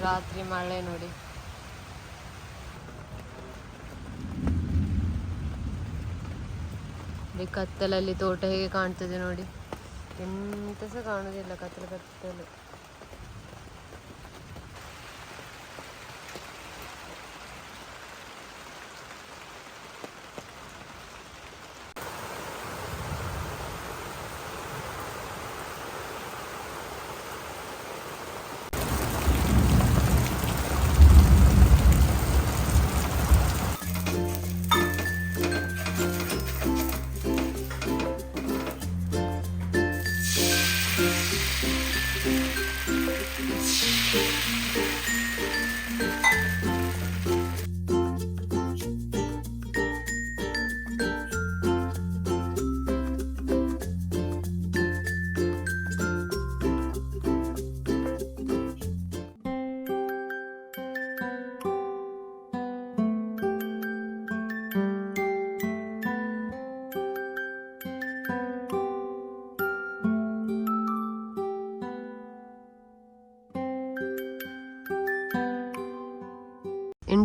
ರಾತ್ರಿ ಮಳೆ ನೋಡಿ. ಕತ್ತಲಲ್ಲಿ ತೋಟ ಹೇಗೆ ಕಾಣ್ತದೆ ನೋಡಿ. ಎಂತ ಸಹ ಕಾಣುದಿಲ್ಲ ಕತ್ತಲ ಕತ್ತಲು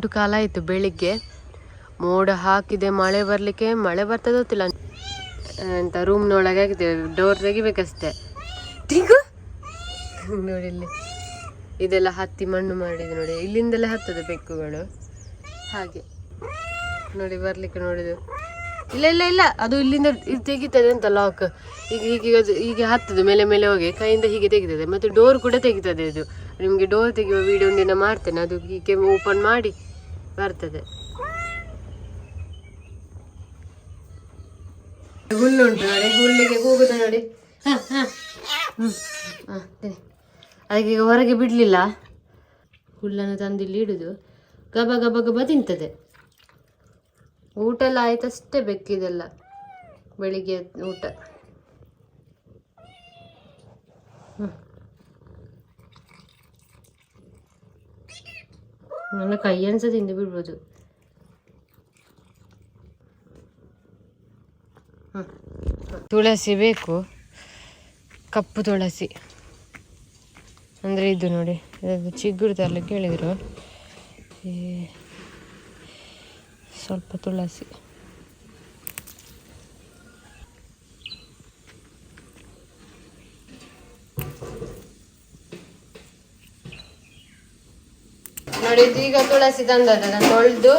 ಎಂಟು ಕಾಲ ಆಯಿತು ಬೆಳಿಗ್ಗೆ. ಮೋಡ ಹಾಕಿದೆ, ಮಳೆ ಬರಲಿಕ್ಕೆ. ಮಳೆ ಬರ್ತದೆ ಗೊತ್ತಿಲ್ಲ. ಎಂತ, ರೂಮ್ನೊಳಗೆ ಆಗಿದೆ ಡೋರ್ ತೆಗಿಬೇಕಷ್ಟೆ. ತಿಗು ನೋಡಿ ಇಲ್ಲಿ. ಇದೆಲ್ಲ ಹತ್ತಿ ಮಣ್ಣು ಮಾಡಿದೆ ನೋಡಿ. ಇಲ್ಲಿಂದಲೇ ಹತ್ತದ ಬೆಕ್ಕುಗಳು. ಹಾಗೆ. ನೋಡಿ, ಬರಲಿಕ್ಕೆ ನೋಡಿದು. ಇಲ್ಲ ಇಲ್ಲ ಇಲ್ಲ. ಅದು ಇಲ್ಲಿಂದ ಇದು ತೆಗಿತದೆ ಅಂತ ಲಾಕ್ ಈಗ ಹೀಗೆ ಹೀಗೆ ಹತ್ತದು, ಮೇಲೆ ಮೇಲೆ ಹೋಗಿ. ಕೈಯಿಂದ ಹೀಗೆ ತೆಗಿತದೆ. ಮತ್ತೆ ಡೋರ್ ಕೂಡ ತೆಗಿತದೆ ಇದು. ನಿಮಗೆ ಡೋರ್ ತೆಗೆಯುವ ವಿಡಿಯೋ ಒಂದಿನ ಮಾಡ್ತೇನೆ. ಅದು ಹೀಗೆ ಓಪನ್ ಮಾಡಿ. ಬರ್ತದೆ. ಹುಲ್ಲುಂಟು ನೋಡಿ ಹುಲ್ಲಿಗೆ ಕೂಗುದು ನೋಡಿ. ಹ, ಹಾಂ. ಅದಕ್ಕೆ ಈಗ ಹೊರಗೆ ಬಿಡ್ಲಿಲ್ಲ. ಹುಲ್ಲನ್ನು ತಂದಿಲ್ಲಿ ಇಲ್ಲಿ ಇಡುದು. ಗಬ ಗಬ ಗಬ ತಿಂತದೆ. ಊಟ ಎಲ್ಲ ಆಯ್ತಷ್ಟೇ ಬೆಕ್ಕಿದೆಲ್ಲ. ಬೆಳಿಗ್ಗೆ ಊಟ. ಹ್ಮ್. ನನ್ನ ಕೈಯನ್ನು ಸಹ ತಿಂದು ಬಿಡ್ಬೋದು. ತುಳಸಿ ಬೇಕು. ಕಪ್ಪು ತುಳಸಿ. ಅಂದರೆ ಇದು ನೋಡಿ ಚಿಗುರು ತರಲಿಕ್ಕೆ ಹೇಳಿದರು. ಸ್ವಲ್ಪ ತುಳಸಿ. ನೋಡಿ ಇದು ಈಗ ತುಳಸಿ ತಂದದ್ದು ಅದನ್ನು ತೊಳೆದು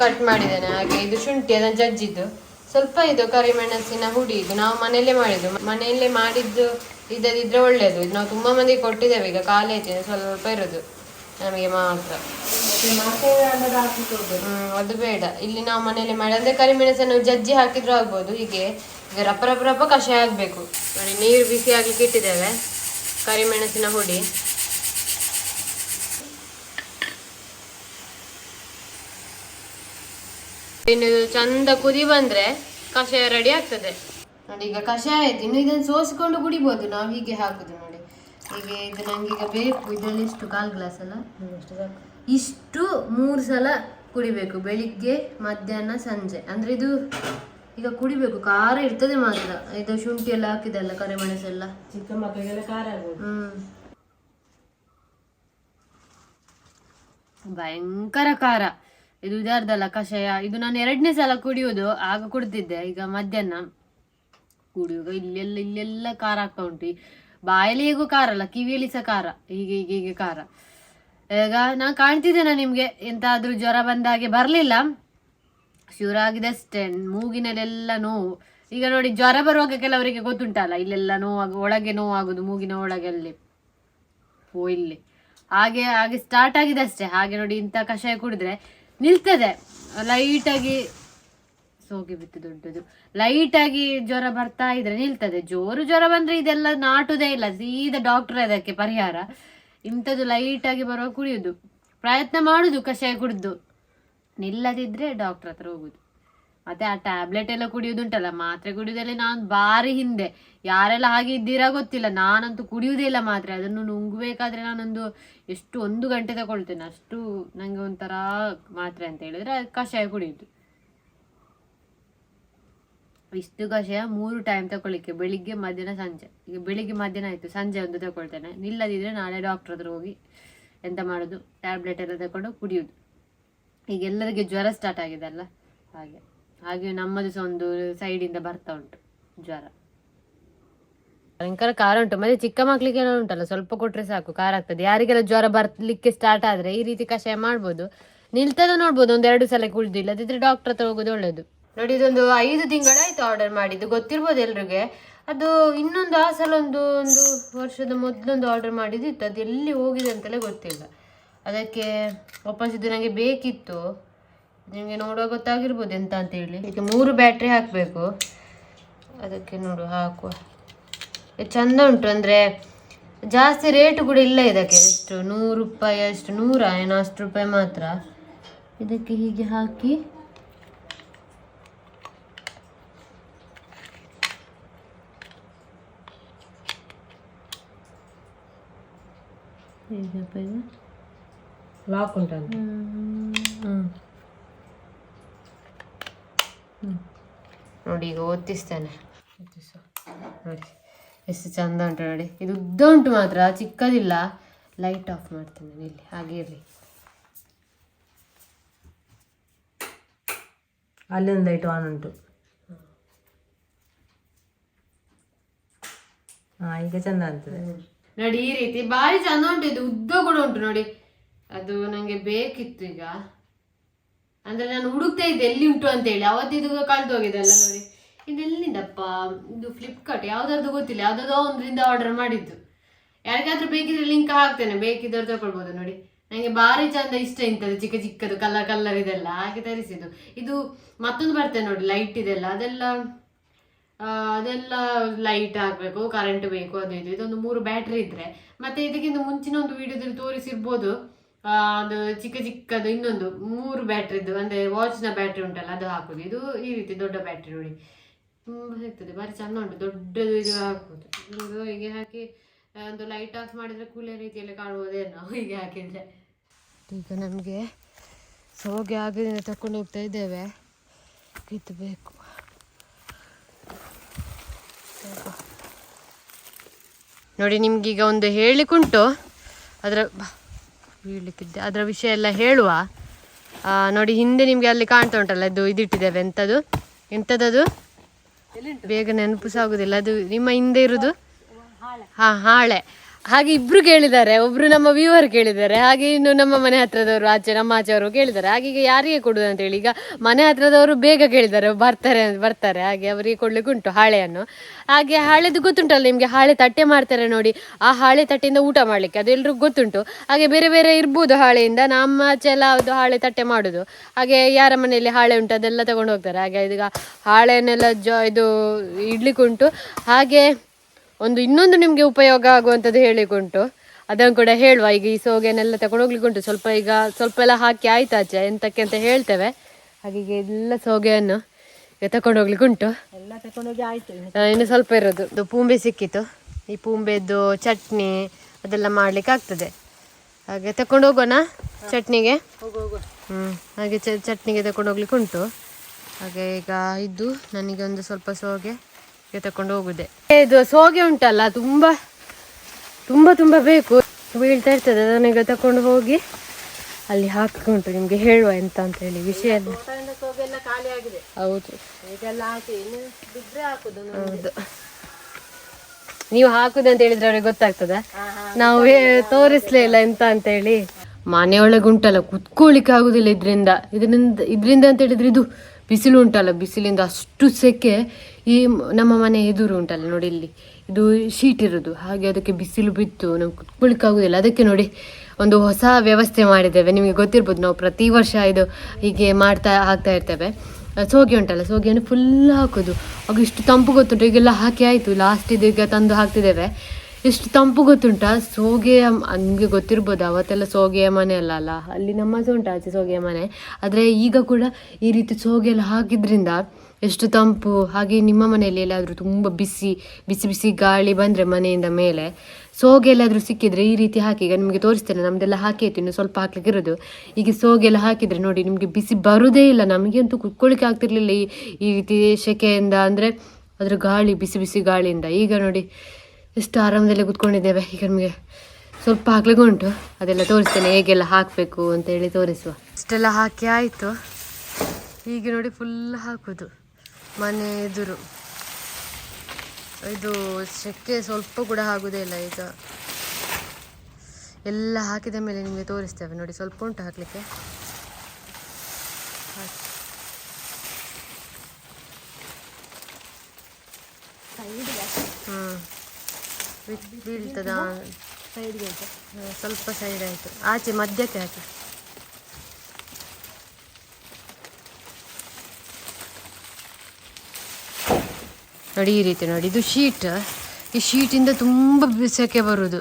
ಕಟ್ ಮಾಡಿದ್ದೇನೆ. ಹಾಗೆ ಇದು ಶುಂಠಿ, ಅದನ್ನು ಜಜ್ಜಿದ್ದು. ಸ್ವಲ್ಪ ಇದು ಕರಿಮೆಣಸಿನ ಹುಡಿ ಇದು ನಾವು ಮನೆಯಲ್ಲೇ ಮಾಡಿದ್ದು. ಮನೆಯಲ್ಲೇ ಮಾಡಿದ್ದು ಇದ್ದದಿದ್ರೆ ಒಳ್ಳೆಯದು ಇದು ನಾವು ತುಂಬಾ ಮಂದಿಗೆ ಕೊಟ್ಟಿದ್ದೇವೆ. ಈಗ ಖಾಲಿ ಆಯ್ತೇನೆ ಸ್ವಲ್ಪ ಇರೋದು. ನಮಗೆ ಮಾತ್ರ. ಅದು ಬೇಡ. ಇಲ್ಲಿ ನಾವು ಮನೆಯಲ್ಲಿ ಮಾಡಿ, ಅಂದ್ರೆ ಕರಿಮೆಣಸನ್ನು ಜಜ್ಜಿ ಹಾಕಿದ್ರು ಆಗ್ಬೋದು. ಹೀಗೆ ಈಗ ರಪ್ಪ ರಪ್ಪ ರಪ್ಪ ಕಷಾಯ ಆಗ್ಬೇಕು. ನೀರು ಬಿಸಿ ಆಗ್ಲಿಕ್ಕೆ ಇಟ್ಟಿದ್ದೇವೆ. ಕರಿಮೆಣಸಿನ ಹುಡಿ. ಇನ್ನು ಚಂದ ಕುದಿ ಬಂದ್ರೆ ಕಷಾಯ ರೆಡಿ ಆಗ್ತದೆ. ನೋಡಿ ಈಗ ಕಷಾಯ ಆಯ್ತು ಇನ್ನು ಇದನ್ನು ಸೋಸಿಕೊಂಡು ಕುಡಿಬಹುದು ನಾವು ಹೀಗೆ ಹಾಕುದು ನೋಡಿ. ಹೀಗೆ ಇದು ನಂಗೆ ಈಗ ಬೇಕು. ಇದರಲ್ಲಿ ಇಷ್ಟು ಕಾಲು ಗ್ಲಾಸ್ ಅಲ್ಲ? ಸಾಕು. ಇಷ್ಟು ಮೂರು ಸಲ ಕುಡಿಬೇಕು. ಬೆಳಿಗ್ಗೆ ಮಧ್ಯಾಹ್ನ ಸಂಜೆ. ಅಂದ್ರೆ ಇದು ಈಗ ಕುಡಿಬೇಕು. ಖಾರ ಇರ್ತದೆ ಮಾತ್ರ. ಇದು ಶುಂಠಿ ಎಲ್ಲ ಹಾಕಿದಲ್ಲ ಕರಿಮೆಣಸೆಲ್ಲ ಚಿಕ್ಕ ಮಕ್ಕಳಿಗೆಲ್ಲ ಖಾರ ಆಗ್ಬೋದು. ಹ್ಮ್. ಭಯಂಕರ ಖಾರ. ಇದು ಇದಾರ್ದಲ್ಲ ಕಷಾಯ. ಇದು ನಾನು ಎರಡನೇ ಸಲ ಕುಡಿಯೋದು ಆಗ ಕುಡ್ತಿದ್ದೆ. ಈಗ ಮಧ್ಯಾಹ್ನ ಕುಡಿಯುವಾಗ ಇಲ್ಲೆಲ್ಲ ಇಲ್ಲೆಲ್ಲ ಖಾರ ಆಗ್ತಾ ಉಂಟು. ಬಾಯಲ್ಲಿ ಹೇಗೂ ಖಾರ ಅಲ್ಲ, ಕಿವಿಯಲ್ಲಿ ಸಹ ಖಾರ. ಹೀಗೆ ಹೀಗೆ ಹೀಗೆ ಖಾರ. ಈಗ ನಾನು ಕಾಣ್ತಿದ್ದೇನೆ ನಿಮಗೆ? ಎಂತಾದ್ರೂ ಜ್ವರ ಬಂದ ಹಾಗೆ ಬರಲಿಲ್ಲ. ಶುರು ಆಗಿದೆ ಅಷ್ಟೇ ಮೂಗಿನಲ್ಲೆಲ್ಲ ನೋವು. ಈಗ ನೋಡಿ, ಜ್ವರ ಬರುವಾಗ ಕೆಲವರಿಗೆ ಗೊತ್ತುಂಟಲ್ಲ, ಇಲ್ಲೆಲ್ಲ ನೋವಾಗ, ಒಳಗೆ ನೋವಾಗುದು ಮೂಗಿನ ಒಳಗೆ ಅಲ್ಲಿ ಓ, ಇಲ್ಲಿ. ಹಾಗೆ ಹಾಗೆ ಸ್ಟಾರ್ಟ್ ಆಗಿದೆ ಅಷ್ಟೇ ಹಾಗೆ ನೋಡಿ ಇಂಥ ಕಷಾಯ ಕುಡಿದ್ರೆ ನಿಲ್ತದೆ. ಲೈಟಾಗಿ ಸೋಗಿ ಬಿತ್ತು ದೊಡ್ಡದು. ಲೈಟಾಗಿ ಜ್ವರ ಬರ್ತಾ ಇದ್ರೆ ನಿಲ್ತದೆ. ಜೋರು ಜ್ವರ ಬಂದ್ರೆ ಇದೆಲ್ಲ ನಾಟುದೇ ಇಲ್ಲ. ಸೀದಾ ಡಾಕ್ಟರ್ ಅದಕ್ಕೆ ಪರಿಹಾರ. ಇಂಥದ್ದು ಲೈಟಾಗಿ ಬರುವ ಕುಡಿಯುದು. ಪ್ರಯತ್ನ ಮಾಡುದು ಕಷಾಯ ಕುಡಿದು. ನಿಲ್ಲದಿದ್ರೆ ಡಾಕ್ಟ್ರ್ ಹತ್ರ ಹೋಗುದು. ಮತ್ತೆ ಆ ಟ್ಯಾಬ್ಲೆಟ್ ಎಲ್ಲ ಕುಡಿಯುದುಂಟಲ್ಲ ಮಾತ್ರೆ ಕುಡಿಯುವುದಲ್ಲಿ ನಾನು ಬಾರಿ ಹಿಂದೆ. ಯಾರೆಲ್ಲ ಹಾಗೆ ಇದ್ದೀರಾ ಗೊತ್ತಿಲ್ಲ, ನಾನಂತೂ ಕುಡಿಯುವುದೇ ಇಲ್ಲ ಮಾತ್ರೆ. ಅದನ್ನು ನುಂಗಬೇಕಾದ್ರೆ ನಾನೊಂದು ಎಷ್ಟು ಒಂದು ಗಂಟೆ ತಗೊಳ್ತೇನೆ, ಅಷ್ಟು ನನಗೆ ಒಂಥರ ಮಾತ್ರೆ ಅಂತ ಹೇಳಿದ್ರೆ ಅದು ಕಷಾಯ ಕುಡಿಯುದು ಇಷ್ಟು ಕಷಾಯ ಮೂರು ಟೈಮ್ ತಗೊಳ್ಳಿಕ್ಕೆ, ಬೆಳಿಗ್ಗೆ, ಮಧ್ಯಾಹ್ನ, ಸಂಜೆ. ಈಗ ಬೆಳಿಗ್ಗೆ, ಮಧ್ಯಾಹ್ನ ಆಯ್ತು, ಸಂಜೆ ಒಂದು ತಗೊಳ್ತೇನೆ. ನಿಲ್ಲದಿದ್ರೆ ನಾಳೆ ಡಾಕ್ಟರ್ ಹತ್ರ ಹೋಗಿ ಎಂತ ಮಾಡೋದು? ಟ್ಯಾಬ್ಲೆಟ್ ಎಲ್ಲ ತಗೊಂಡು ಕುಡಿಯೋದು ಈಗ ಎಲ್ಲರಿಗೆ ಜ್ವರ ಸ್ಟಾರ್ಟ್ ಆಗಿದೆ ಅಲ್ಲ, ಹಾಗೆ. ಹಾಗೆ ನಮ್ಮದು ಸಹ ಒಂದು ಸೈಡಿಂದ ಬರ್ತಾ ಉಂಟು ಜ್ವರ. ಭಯಂಕರ ಖಾರ ಉಂಟು. ಮತ್ತೆ ಚಿಕ್ಕ ಮಕ್ಳಿಗೆಲ್ಲ ಉಂಟಲ್ಲ ಸ್ವಲ್ಪ ಕೊಟ್ರೆ ಸಾಕು ಖಾರ ಆಗ್ತದೆ. ಯಾರಿಗೆಲ್ಲ ಜ್ವರ ಬರ್ಲಿಕ್ಕೆ ಸ್ಟಾರ್ಟ್ ಆದ್ರೆ ಈ ರೀತಿ ಕಷಾಯ ಮಾಡ್ಬೋದು. ನಿಲ್ತದ ನೋಡ್ಬೋದು ಒಂದ್ ಎರಡು ಸಲ ಕುಳಿದಿಲ್ಲ ಅದಿದ್ರೆ ಡಾಕ್ಟರ್ ಹತ್ರ ಹೋಗೋದು ಒಳ್ಳೇದು. ನೋಡಿ ಇದೊಂದು ಐದು ತಿಂಗಳಾಯ್ತು ಆರ್ಡರ್ ಮಾಡಿದ್ದು ಗೊತ್ತಿರ್ಬೋದು ಎಲ್ರಿಗೆ. ಅದು ಇನ್ನೊಂದು ಆ ಸಲ ಒಂದು ಒಂದು ವರ್ಷದ ಮೊದಲೊಂದು ಆರ್ಡರ್ ಮಾಡಿದ್ದಿತ್ತು ಅದು ಎಲ್ಲಿ ಹೋಗಿದೆ ಅಂತಲೇ ಗೊತ್ತಿಲ್ಲ. ಅದಕ್ಕೆ ವಾಪಸ್ ಇದು ನನಗೆ ಬೇಕಿತ್ತು. ನಿಮಗೆ ನೋಡುವಾಗ ಗೊತ್ತಾಗಿರ್ಬೋದು ಎಂತ ಅಂತೇಳಿ ಇದಕ್ಕೆ ಮೂರು ಬ್ಯಾಟ್ರಿ ಹಾಕಬೇಕು. ಅದಕ್ಕೆ ನೋಡು ಹಾಕುವ ಚಂದ ಉಂಟು ಅಂದರೆ ಜಾಸ್ತಿ ರೇಟ್ ಕೂಡ ಇಲ್ಲ ಇದಕ್ಕೆ. ಎಷ್ಟು? ನೂರು ರೂಪಾಯಿ ಅಷ್ಟು ನೂರ? ಏನೋ ಅಷ್ಟು ರೂಪಾಯಿ ಮಾತ್ರ. ಇದಕ್ಕೆ ಹೀಗೆ ಹಾಕಿ. ಲಾಕ್ ಉಂಟಂತ. ಹ್ಮ್. ನೋಡಿ ಈಗ ಓದಿಸ್ತೇನೆ ಓದಿಸು. ನೋಡಿ ಎಷ್ಟು ಚಂದ ಉಂಟು ನೋಡಿ. ಇದು ಉದ್ದ ಉಂಟು ಮಾತ್ರ ಚಿಕ್ಕದಿಲ್ಲ. ಲೈಟ್ ಆಫ್ ಮಾಡ್ತೇನೆ ಇಲ್ಲಿ. ಹಾಗೆ ಇರಲಿ. ಅಲ್ಲೊಂದು ಲೈಟ್ ಆನ್ ಉಂಟು. ಹಾಂ ಈಗ ಚಂದ ಆಗ್ತದೆ. ನೋಡಿ ಈ ರೀತಿ ಭಾರಿ ಚಂದ ಉಂಟು. ಇದು ಉದ್ದ ಕೂಡ ಉಂಟು ನೋಡಿ. ಅದು ನನಗೆ ಬೇಕಿತ್ತು ಈಗ. ಅಂದ್ರೆ ನಾನು ಹುಡುಕ್ತಾ ಇದ್ದೆ, ಎಲ್ಲಿ ಉಂಟು ಅಂತ ಹೇಳಿ. ಅವತ್ತಿದು ಕಳೆದು ಹೋಗಿದೆಲ್ಲ ನೋಡಿ. ಇದು ಎಲ್ಲಿಂದಪ್ಪ? ಇದು ಫ್ಲಿಪ್ಕಾರ್ಟ್ ಯಾವ್ದಾದ್ರು ಗೊತ್ತಿಲ್ಲ. ಯಾವ್ದಾದ್ರು ಒಂದ್ರಿಂದ ಆರ್ಡರ್ ಮಾಡಿದ್ದು. ಯಾರಿಗಾದ್ರೂ ಬೇಕಿದ್ರೆ ಲಿಂಕ್ ಹಾಕ್ತೇನೆ. ಬೇಕಿದ್ದವ್ರು ತಗೊಳ್ಬೋದು ನೋಡಿ. ನನಗೆ ಭಾರಿ ಚಂದ ಇಷ್ಟ ಇಂಥದ್ದು, ಚಿಕ್ಕ ಚಿಕ್ಕದು ಕಲರ್ ಕಲರ್ ಇದೆಲ್ಲ. ಹಾಗೆ ತರಿಸಿದ್ದು. ಇದು ಮತ್ತೊಂದು ಬರ್ತೇನೆ ನೋಡಿ ಲೈಟ್ ಇದೆಲ್ಲ. ಅದೆಲ್ಲ ಅದೆಲ್ಲ ಲೈಟ್ ಹಾಕಬೇಕು ಕರೆಂಟ್ ಬೇಕು, ಅದು ಇದು. ಇದೊಂದು ಮೂರು ಬ್ಯಾಟ್ರಿ ಇದ್ರೆ. ಮತ್ತೆ ಇದಕ್ಕಿಂತ ಮುಂಚಿನ ಒಂದು ವಿಡಿಯೋದಲ್ಲಿ ತೋರಿಸಿರ್ಬೋದು. ಅದು ಚಿಕ್ಕ ಚಿಕ್ಕದು ಇನ್ನೊಂದು ಮೂರು ಬ್ಯಾಟ್ರಿದ್ದು ಅಂದರೆ ವಾಚ್ನ ಬ್ಯಾಟ್ರಿ ಉಂಟಲ್ಲ, ಅದು ಹಾಕೋದು. ಇದು ಈ ರೀತಿ ದೊಡ್ಡ ಬ್ಯಾಟ್ರಿ ನೋಡಿ. ತುಂಬ ಸಿಗ್ತದೆ ಭಾರಿ ಚೆಂದ ಉಂಟು. ದೊಡ್ಡದು ಇದು ಹಾಕೋದು. ಇದು ಹೀಗೆ ಹಾಕಿ ಒಂದು ಲೈಟ್ ಆಫ್ ಮಾಡಿದರೆ ಕೂಲೆ ರೀತಿಯಲ್ಲಿ ಕಾಣುವುದೇನೋ ಹೀಗೆ ಹಾಕಿದ್ರೆ. ಈಗ ನಮಗೆ ಸೋಗೆ ಆಗದಿಂದ ತಕೊಂಡು ಹೋಗ್ತಾ ಇದ್ದೇವೆ. ಕಿತ್ತಬೇಕು ನೋಡಿ, ನಿಮ್ಗೀಗ ಒಂದು ಹೇಳಿಕುಂಟು. ಅದರ ಬಾ, ಬೀಳ್ಲಿಕ್ಕಿದ್ದೆ. ಅದರ ವಿಷಯ ಎಲ್ಲ ಹೇಳುವ. ನೋಡಿ ಹಿಂದೆ ನಿಮಗೆ ಅಲ್ಲಿ ಕಾಣ್ತಾ ಉಂಟಲ್ಲ ಇದು ಇದಿಟ್ಟಿದ್ದೇವೆ. ಎಂಥದ್ದು ಎಂಥದ್ದು ಬೇಗ ನೆನಪು ಸಹ ಆಗುದಿಲ್ಲ ಅದು ನಿಮ್ಮ ಹಿಂದೆ ಇರುವುದು ಹಾ ಹಾಳೆ. ಹಾಗೆ ಇಬ್ರು ಕೇಳಿದ್ದಾರೆ, ಒಬ್ರು ನಮ್ಮ ವ್ಯೂವರ್ ಕೇಳಿದ್ದಾರೆ, ಹಾಗೆ ಇನ್ನು ನಮ್ಮ ಮನೆ ಹತ್ರದವರು, ಆಚೆ ನಮ್ಮ ಆಚೆಯವರು ಕೇಳಿದ್ದಾರೆ. ಹಾಗೆ ಈಗ ಯಾರಿಗೆ ಕೊಡುದು ಅಂತ ಹೇಳಿ, ಈಗ ಮನೆ ಹತ್ರದವರು ಬೇಗ ಕೇಳಿದ್ದಾರೆ, ಬರ್ತಾರೆ ಬರ್ತಾರೆ. ಹಾಗೆ ಅವರಿಗೆ ಕೊಡ್ಲಿಕ್ಕೆ ಉಂಟು ಹಾಳೆಯನ್ನು. ಹಾಗೆ ಹಾಳೆದು ಗೊತ್ತುಂಟಲ್ಲ ನಿಮಗೆ, ಹಾಳೆ ತಟ್ಟೆ ಮಾಡ್ತಾರೆ ನೋಡಿ, ಆ ಹಾಳೆ ತಟ್ಟೆಯಿಂದ ಊಟ ಮಾಡ್ಲಿಕ್ಕೆ ಅದು ಎಲ್ರಿಗೂ ಗೊತ್ತುಂಟು. ಹಾಗೆ ಬೇರೆ ಬೇರೆ ಇರ್ಬೋದು ಹಾಳೆಯಿಂದ, ನಮ್ಮ ಆಚೆ ಎಲ್ಲ ಅದು ಹಾಳೆ ತಟ್ಟೆ ಮಾಡುದು. ಹಾಗೆ ಯಾರ ಮನೆಯಲ್ಲಿ ಹಾಳೆ ಉಂಟು ಅದೆಲ್ಲ ತಗೊಂಡು ಹೋಗ್ತಾರೆ. ಹಾಗೆ ಈಗ ಹಾಳೆಯನ್ನೆಲ್ಲ ಜ ಇದು ಇಡ್ಲಿಕ್ಕುಂಟು ಹಾಗೆ ಒಂದು ಇನ್ನೊಂದು ನಿಮಗೆ ಉಪಯೋಗ ಆಗುವಂಥದ್ದು ಹೇಳಿಕೊಂಟು ಅದನ್ನು ಕೂಡ ಹೇಳುವ. ಈಗ ಈ ಸೋಗೆನೆಲ್ಲ ತಗೊಂಡು ಹೋಗ್ಲಿಕ್ಕೆ ಉಂಟು. ಸ್ವಲ್ಪ ಈಗ ಸ್ವಲ್ಪ ಎಲ್ಲ ಹಾಕಿ ಆಯ್ತು ಆಚೆ. ಎಂತಕ್ಕೆ ಅಂತ ಹೇಳ್ತೇವೆ. ಹಾಗೆ ಎಲ್ಲ ಸೋಗೆಯನ್ನು ಈಗ ತಗೊಂಡು ಎಲ್ಲ ತಕೊಂಡೋಗಿ ಆಯ್ತು ಇನ್ನು ಸ್ವಲ್ಪ ಇರೋದು. ಇದು ಪೂಂಬೆ ಸಿಕ್ಕಿತ್ತು ಈ ಪೂಂಬೆದ್ದು ಚಟ್ನಿ ಅದೆಲ್ಲ ಮಾಡ್ಲಿಕ್ಕೆ ಆಗ್ತದೆ. ಹಾಗೆ ತಕೊಂಡು ಹೋಗೋಣ ಚಟ್ನಿಗೆ. ಹೋಗು ಹ್ಮ್ ಹಾಗೆ ಚ ಚಟ್ನಿಗೆ ತಕೊಂಡು ಹೋಗ್ಲಿಕ್ಕೆ ಉಂಟು. ಹಾಗೆ ಈಗ ಇದು ನನಗೆ ಒಂದು ಸ್ವಲ್ಪ ಸೋಗೆ. ತಕೊಂಡು ಹೋಗುದೆ. ಇದು ಸೋಗೆ ಉಂಟಲ್ಲ ತುಂಬಾ ತುಂಬಾ ತುಂಬಾ ಬೇಕು. ಬೀಳ್ತಾ ಇರ್ತದೆ ಅದನ್ನೀಗ ತಕೊಂಡು ಹೋಗಿ ಅಲ್ಲಿ ಹಾಕಿಕೊಂಡು ನಿಮ್ಗೆ ಹೇಳುವ ಎಂತ ಅಂತ ಹೇಳಿ ವಿಷಯ. ಹೌದು. ಹೌದು. ನೀವು ಹಾಕುದು ಅಂತ ಹೇಳಿದ್ರೆ ಅವ್ರಿಗೆ ಗೊತ್ತಾಗ್ತದ? ನಾವು ತೋರಿಸ್ಲೇ ಇಲ್ಲ ಎಂತ ಅಂತ ಹೇಳಿ. ಮನೆಯೊಳಗೆ ಉಂಟಲ್ಲ ಕುತ್ಕೊಳ್ಳಿಕ್ಕೆ ಆಗುದಿಲ್ಲ ಇದ್ರಿಂದ. ಇದರಿಂದ ಇದರಿಂದ ಅಂತ ಹೇಳಿದ್ರೆ ಇದು ಬಿಸಿಲು ಉಂಟಲ್ಲ, ಬಿಸಿಲಿಂದ ಅಷ್ಟು ಸೆಕೆ ಈ ನಮ್ಮ ಮನೆ ಎದುರು ಉಂಟಲ್ಲ ನೋಡಿ ಇಲ್ಲಿ. ಇದು ಶೀಟ್ ಇರೋದು, ಹಾಗೆ ಅದಕ್ಕೆ ಬಿಸಿಲು ಬಿತ್ತು, ನಮ್ಗೆ ಕುತ್ಕೊಳ್ಳಿಕ್ಕೆ ಆಗುದಿಲ್ಲ ಅದಕ್ಕೆ ನೋಡಿ ಒಂದು ಹೊಸ ವ್ಯವಸ್ಥೆ ಮಾಡಿದ್ದೇವೆ. ನಿಮಗೆ ಗೊತ್ತಿರ್ಬೋದು, ನಾವು ಪ್ರತಿ ವರ್ಷ ಇದು ಹೀಗೆ ಮಾಡ್ತಾ ಹಾಕ್ತಾ ಇರ್ತೇವೆ. ಸೋಗಿ ಉಂಟಲ್ಲ, ಸೋಗಿಯನ್ನು ಫುಲ್ ಹಾಕೋದು. ಆಗ ಇಷ್ಟು ತಂಪು ಗೊತ್ತುಂಟು, ಈಗೆಲ್ಲ ಹಾಕಿ ಆಯಿತು. ಲಾಸ್ಟ್ ಇದೀಗ ತಂದು ಹಾಕ್ತಿದ್ದೇವೆ. ಎಷ್ಟು ತಂಪು ಗೊತ್ತುಂಟ? ಸೋಗೆಯ, ನಿಮಗೆ ಗೊತ್ತಿರ್ಬೋದು, ಅವತ್ತೆಲ್ಲ ಸೋಗೆಯ ಮನೆ ಅಲ್ಲ ಅಲ್ಲ. ಅಲ್ಲಿ ನಮ್ಮದು ಉಂಟು ಆಚೆ ಸೋಗೆಯ ಮನೆ ಆದರೆ ಈಗ ಕೂಡ ಈ ರೀತಿ ಸೋಗೆ ಎಲ್ಲ ಹಾಕಿದ್ರಿಂದ ಎಷ್ಟು ತಂಪು, ಹಾಗೆ ನಿಮ್ಮ ಮನೆಯಲ್ಲಿ ಎಲ್ಲಾದರೂ ತುಂಬ ಬಿಸಿ ಬಿಸಿ ಬಿಸಿ ಗಾಳಿ ಬಂದರೆ ಮನೆಯಿಂದ ಮೇಲೆ ಸೋಗೆ ಎಲ್ಲಾದರೂ ಸಿಕ್ಕಿದ್ರೆ ಈ ರೀತಿ ಹಾಕಿ, ಈಗ ನಿಮಗೆ ತೋರಿಸ್ತೇನೆ, ನಮ್ದೆಲ್ಲ ಹಾಕಿ ಇನ್ನು ಸ್ವಲ್ಪ ಹಾಕ್ಲಿಕ್ಕೆ ಇರೋದು. ಈಗ ಸೋಗೆಲ್ಲ ಹಾಕಿದರೆ ನೋಡಿ, ನಿಮಗೆ ಬಿಸಿ ಬರೋದೇ ಇಲ್ಲ ನಮಗಂತೂ ಕುತ್ಕೊಳ್ಳಿಕ್ಕೆ ಆಗ್ತಿರ್ಲಿಲ್ಲ ಈ ಈ ರೀತಿ ಶೆಕೆಯಿಂದ, ಅಂದರೆ ಅದರ ಗಾಳಿ, ಬಿಸಿ ಬಿಸಿ ಗಾಳಿಯಿಂದ. ಈಗ ನೋಡಿ ಎಷ್ಟು ಆರಾಮದಲ್ಲಿ ಕುತ್ಕೊಂಡಿದ್ದೇವೆ ಈಗ ನಮಗೆ? ಸ್ವಲ್ಪ ಹಾಕ್ಲಿಕ್ಕೆ ಉಂಟು. ಅದೆಲ್ಲ ತೋರಿಸ್ತೇನೆ, ಹೇಗೆಲ್ಲ ಹಾಕಬೇಕು ಅಂತೇಳಿ ತೋರಿಸುವ. ಇಷ್ಟೆಲ್ಲ ಹಾಕಿ ಆಯಿತು. ಹೀಗೆ ನೋಡಿ ಫುಲ್ ಹಾಕೋದು. ಮನೆ ಎದುರು. ಇದು ಸೆಕೆ ಸ್ವಲ್ಪ ಕೂಡ ಆಗೋದೇ ಇಲ್ಲ ಈಗ. ಎಲ್ಲ ಹಾಕಿದ ಮೇಲೆ ನಿಮಗೆ ತೋರಿಸ್ತೇವೆ ನೋಡಿ. ಸ್ವಲ್ಪ ಉಂಟು ಹಾಕಲಿಕ್ಕೆ ಹ್ಞೂ ಬೀಳ್ತದ? ಸೈಡ್ಗೆ ಸ್ವಲ್ಪ ಸೈಡ್ ಆಯಿತು. ಆಚೆ ಮಧ್ಯಕ್ಕೆ ಹಾಕಿ. ನೋಡಿ ಈ ರೀತಿ ನೋಡಿ. ಇದು ಶೀಟ್. ಈ ಶೀಟಿಂದ ತುಂಬ ಬಿಸಕ್ಕೆ ಬರುವುದು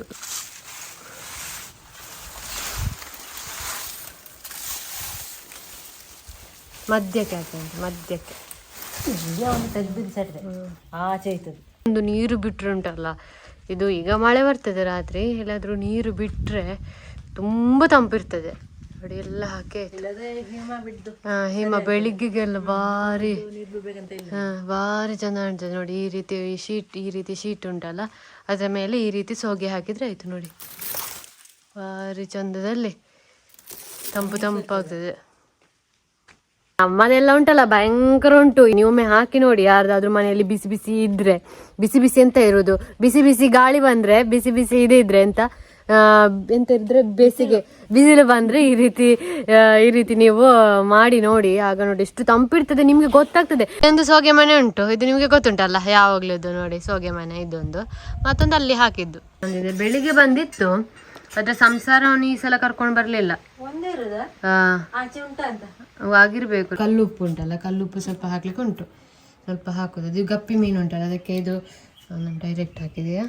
ಮಧ್ಯಕ್ಕೆ ಹಾಕಿ ಮಧ್ಯಕ್ಕೆ. ಒಂದು ತೆಗ್ದು ಆಚೆ ಆಯ್ತದೆ. ಒಂದು ನೀರು ಬಿಟ್ಟರೆ ಉಂಟಲ್ಲ. ಇದು ಈಗ ಮಳೆ ಬರ್ತದೆ ರಾತ್ರಿ. ಎಲ್ಲಾದರೂ ನೀರು ಬಿಟ್ಟರೆ ತುಂಬ ತಂಪಿರ್ತದೆ. ನೋಡಿ ಎಲ್ಲ ಹಾಕಿ. ಇಲ್ಲದೆ ಹಿಮ ಬೆಳಿಗ್ಗೆಗೆಲ್ಲ ಭಾರಿ. ಹಾ, ಭಾರಿ ಚಂದ ಕಾಣ್ತದೆ. ನೋಡಿ ಈ ರೀತಿ ಈ ಶೀಟ್ ಈ ರೀತಿ ಶೀಟ್ ಉಂಟಲ್ಲ ಅದರ ಮೇಲೆ ಈ ರೀತಿ ಸೋಗೆ ಹಾಕಿದ್ರೆ ಆಯ್ತು ನೋಡಿ. ಭಾರಿ ಚಂದದಲ್ಲಿ ತಂಪು ತಂಪಾಗ್ತದೆ. ನಮ್ಮದೆಲ್ಲ ಉಂಟಲ್ಲ ಭಯಂಕರ ಉಂಟು. ನೀವೊಮ್ಮೆ ಹಾಕಿ ನೋಡಿ ಯಾರ್ದಾದ್ರೂ ಮನೆಯಲ್ಲಿ ಬಿಸಿ ಬಿಸಿ ಇದ್ರೆ ಬಿಸಿ ಬಿಸಿ ಎಂತ ಇರೋದು ಬಿಸಿ ಬಿಸಿ ಗಾಳಿ ಬಂದ್ರೆ ಬಿಸಿ ಬಿಸಿ ಇದೆ ಇದ್ರೆ ಆ, ಎಂತ ಇದ್ರೆ ಬೇಸಿಗೆ. ಬಿಸಿಲು ಬಂದ್ರೆ ಈ ರೀತಿ ಈ ರೀತಿ ನೀವು ಮಾಡಿ ನೋಡಿ ಆಗ ನೋಡಿ ಎಷ್ಟು ತಂಪಿರ್ತದೆ ನಿಮ್ಗೆ ಗೊತ್ತಾಗ್ತದೆ. ಒಂದು ಸೋಗೆ ಮನೆ ಉಂಟು. ಇದು ನಿಮ್ಗೆ ಗೊತ್ತುಂಟಲ್ಲ ಯಾವಾಗ್ಲೂ ನೋಡಿ ಸೋಗೆ ಮನೆ ಇದೊಂದು. ಮತ್ತೊಂದು ಅಲ್ಲಿ ಹಾಕಿದ್ದು. ಬೆಳಿಗ್ಗೆ ಬಂದಿತ್ತು. ಅದ್ರ ಸಂಸಾರವನ್ನು ಈ ಸಲ ಕರ್ಕೊಂಡು ಬರ್ಲಿಲ್ಲ. ಒಂದೇ ಇರೋದ? ಆ, ಆಚೆ ಉಂಟಾ ಅಂತ? ಆಗಿರ್ಬೇಕು. ಕಲ್ಲುಪ್ಪು ಉಂಟಲ್ಲ ಕಲ್ಲುಪ್ಪು ಸ್ವಲ್ಪ ಹಾಕ್ಲಿಕ್ಕೆ ಉಂಟು. ಸ್ವಲ್ಪ ಹಾಕೋದು. ಇದು ಗಪ್ಪಿ ಮೀನು ಉಂಟಲ್ಲ ಅದಕ್ಕೆ ಇದು ನಾನು ಡೈರೆಕ್ಟ್ ಹಾಕಿದೆಯಾ?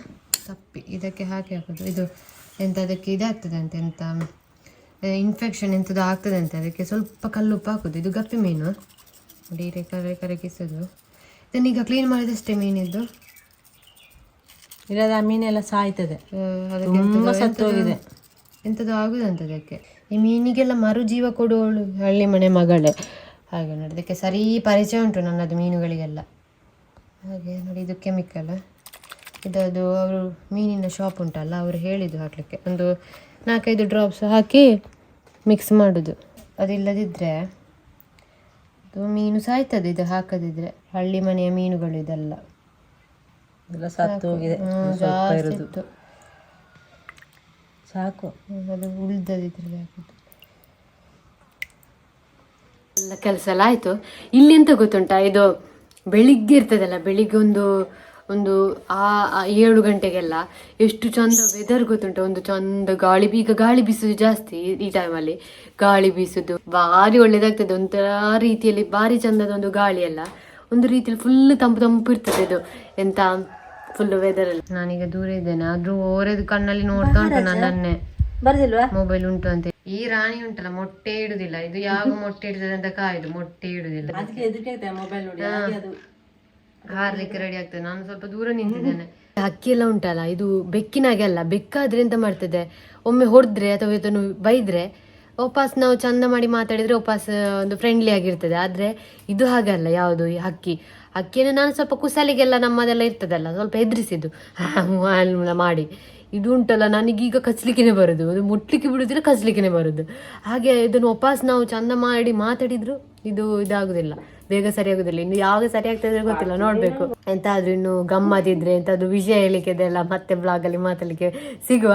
ತಪ್ಪಿ. ಇದಕ್ಕೆ ಹಾಕಿ ಹಾಕೋದು. ಇದು ಎಂತ ಅದಕ್ಕೆ ಇದಾಗ್ತದೆ ಅಂತ ಎಂತ ಇನ್ಫೆಕ್ಷನ್ ಎಂಥದ್ದು ಆಗ್ತದೆ ಅಂತ ಅದಕ್ಕೆ ಸ್ವಲ್ಪ ಕಲ್ಲುಪ್ಪು ಹಾಕೋದು. ಇದು ಗಪ್ಪಿ ಮೀನು. ಡೈರೆಕ್ಟ್ ಕರೆ ಕರಗಿಸೋದು ಇದನ್ನೀಗ ಕ್ಲೀನ್ ಮಾಡಿದಷ್ಟೇ ಮೀನಿದ್ದು? ಇಲ್ಲದ ಆ ಮೀನೆಲ್ಲ ಸಾಯ್ತದೆ. ತುಂಬಾ ಸತ್ತೋಗಿದೆ. ಎಂಥದ್ದು ಆಗುದಂತ ಅದಕ್ಕೆ. ಈ ಮೀನಿಗೆಲ್ಲ ಮರುಜೀವ ಕೊಡುವಳು ಹಳ್ಳಿ ಮನೆ ಮಗಳೇ. ಹಾಗೆ ನೋಡಿ ಅದಕ್ಕೆ ಸರಿ ಪರಿಚಯ ಉಂಟು ನನ್ನದು ಮೀನುಗಳಿಗೆಲ್ಲ. ಹಾಗೆ ನೋಡಿ ಇದು ಕೆಮಿಕಲ್. ಇದು ಅವರು ಮೀನಿನ ಶಾಪ್ ಉಂಟಲ್ಲ ಅವರು ಹೇಳಿದ್ದು ಹಾಕಲಿಕ್ಕೆ. ಒಂದು ನಾಲ್ಕೈದು ಡ್ರಾಪ್ಸ್ ಹಾಕಿ ಮಿಕ್ಸ್ ಮಾಡೋದು. ಅದಿಲ್ಲದಿದ್ದರೆ ಅದು ಮೀನು ಸಾಯ್ತದೆ ಇದು ಹಾಕದಿದ್ದರೆ ಹಳ್ಳಿ ಮನೆಯ ಮೀನುಗಳು ಇದೆಲ್ಲ. ಎಲ್ಲ ಸತ್ತು ಹೋಗಿದೆ. ಹ್ಮ್, ಸ್ವಲ್ಪ ಇರೋದು. ಸಾಕು. ಹಾಕಿದ್ದು ಎಲ್ಲ ಕೆಲಸ ಎಲ್ಲ ಆಯ್ತು. ಇಲ್ಲಿ ಎಂತ ಗೊತ್ತುಂಟಾ? ಇದು ಬೆಳಿಗ್ಗೆ ಇರ್ತದಲ್ಲ ಬೆಳಿಗ್ಗೆ ಒಂದು ಒಂದು ಆ ಏಳು ಗಂಟೆಗೆಲ್ಲ ಎಷ್ಟು ಚಂದ ವೆದರ್ ಗೊತ್ತುಂಟು? ಒಂದು ಚಂದ ಗಾಳಿ ಈಗ ಗಾಳಿ ಬೀಸುದು ಜಾಸ್ತಿ ಈ- ಈ ಟೈಮಲ್ಲಿ ಗಾಳಿ ಬೀಸುದು ಭಾರಿ ಒಳ್ಳೇದಾಗ್ತದೆ. ಒಂಥರ ರೀತಿಯಲ್ಲಿ ಭಾರಿ ಚಂದದ ಒಂದು ಗಾಳಿ ಎಲ್ಲ ಒಂದು ರೀತಿಯಲ್ಲಿ ಫುಲ್ ತಂಪು ತಂಪು ಇರ್ತದೆ ಇದು. ಎಂತ ಫುಲ್ ವೆದರ್ ಅಲ್ಲಿ. ನಾನೀಗ ದೂರ ಇದ್ದೇನೆ. ಆದ್ರೂ ಓರೆದು ಕಣ್ಣಲ್ಲಿ ನೋಡ್ತಾ ಉಂಟು ನನ್ನನ್ನೇ. ಬರ್ದಿಲ್ವಾ? ಮೊಬೈಲ್ ಉಂಟು ಅಂತ. ಈ ರಾಣಿ ಉಂಟಲ್ಲ ಮೊಟ್ಟೆ ಇಡುದಿಲ್ಲ. ಇದು ಯಾವ ಮೊಟ್ಟೆ ಇಡ್ತದೆ ಅಂತ ಕಾಯ್ದು ಮೊಟ್ಟೆ ಇಡುದಿಲ್ಲ. ಮೊಬೈಲ್ ಹಾರ್ಲಿಕ್ಕೆ ರೆಡಿ ಆಗ್ತದೆ. ನಾನು ಸ್ವಲ್ಪ ದೂರ ನಿಂತಿದ್ದೇನೆ. ಹಕ್ಕಿ ಎಲ್ಲ ಉಂಟಲ್ಲ ಇದು ಬೆಕ್ಕಿನಾಗೆ ಅಲ್ಲ ಬೆಕ್ಕಾದ್ರೆ ಎಂತ ಮಾಡ್ತದೆ? ಒಮ್ಮೆ ಹೊಡೆದ್ರೆ ಅಥವಾ ಇದನ್ನು ಬೈದ್ರೆ ವಾಪಸ್ ನಾವು ಚಂದ ಮಾಡಿ ಮಾತಾಡಿದ್ರೆ ವಾಪಸ್ ಒಂದು ಫ್ರೆಂಡ್ಲಿ ಆಗಿರ್ತದೆ. ಆದ್ರೆ ಇದು ಹಾಗಲ್ಲ ಯಾವುದು ಈ ಹಕ್ಕಿ ಹಕ್ಕಿಯನ್ನು ನಾನು ಸ್ವಲ್ಪ ಕುಸಲಿಗೆಲ್ಲ ನಮ್ಮದೆಲ್ಲ ಇರ್ತದಲ್ಲ ಸ್ವಲ್ಪ ಹೆದರಿಸಿದ್ದು. ಮಾಡಿ. ಇದು ಉಂಟಲ್ಲ, ನನಗೀಗ ಕಚ್ಲಿಕ್ಕೆನೆ ಬರೋದು. ಅದು ಮುಟ್ಲಿಕ್ಕೆ ಬಿಡುದಿಲ್ಲ ಕಚ್ಲಿಕ್ಕೆ ಬರೋದು. ಹಾಗೆ ಇದನ್ನು ವಾಪಸ್ ನಾವು ಚಂದ ಮಾಡಿ ಮಾತಾಡಿದ್ರು ಇದು ಇದಾಗುದಿಲ್ಲ. ಬೇಗ ಸರಿ ಆಗುದಿಲ್ಲ ಇನ್ನು ಯಾವಾಗ ಸರಿ ಆಗ್ತದೆ ಗೊತ್ತಿಲ್ಲ, ನೋಡ್ಬೇಕು. ಎಂತಾದ್ರೂ ಇನ್ನು ಗಮ್ಮತ್ತಿದ್ರೆ ಎಂತಾದ್ರೂ ವಿಷಯ ಹೇಳಿಕೆ ಇದೆಲ್ಲ ಮತ್ತೆ ಬ್ಲಾಗ್ ಅಲ್ಲಿ ಮಾತಾಡ್ಲಿಕ್ಕೆ ಸಿಗುವ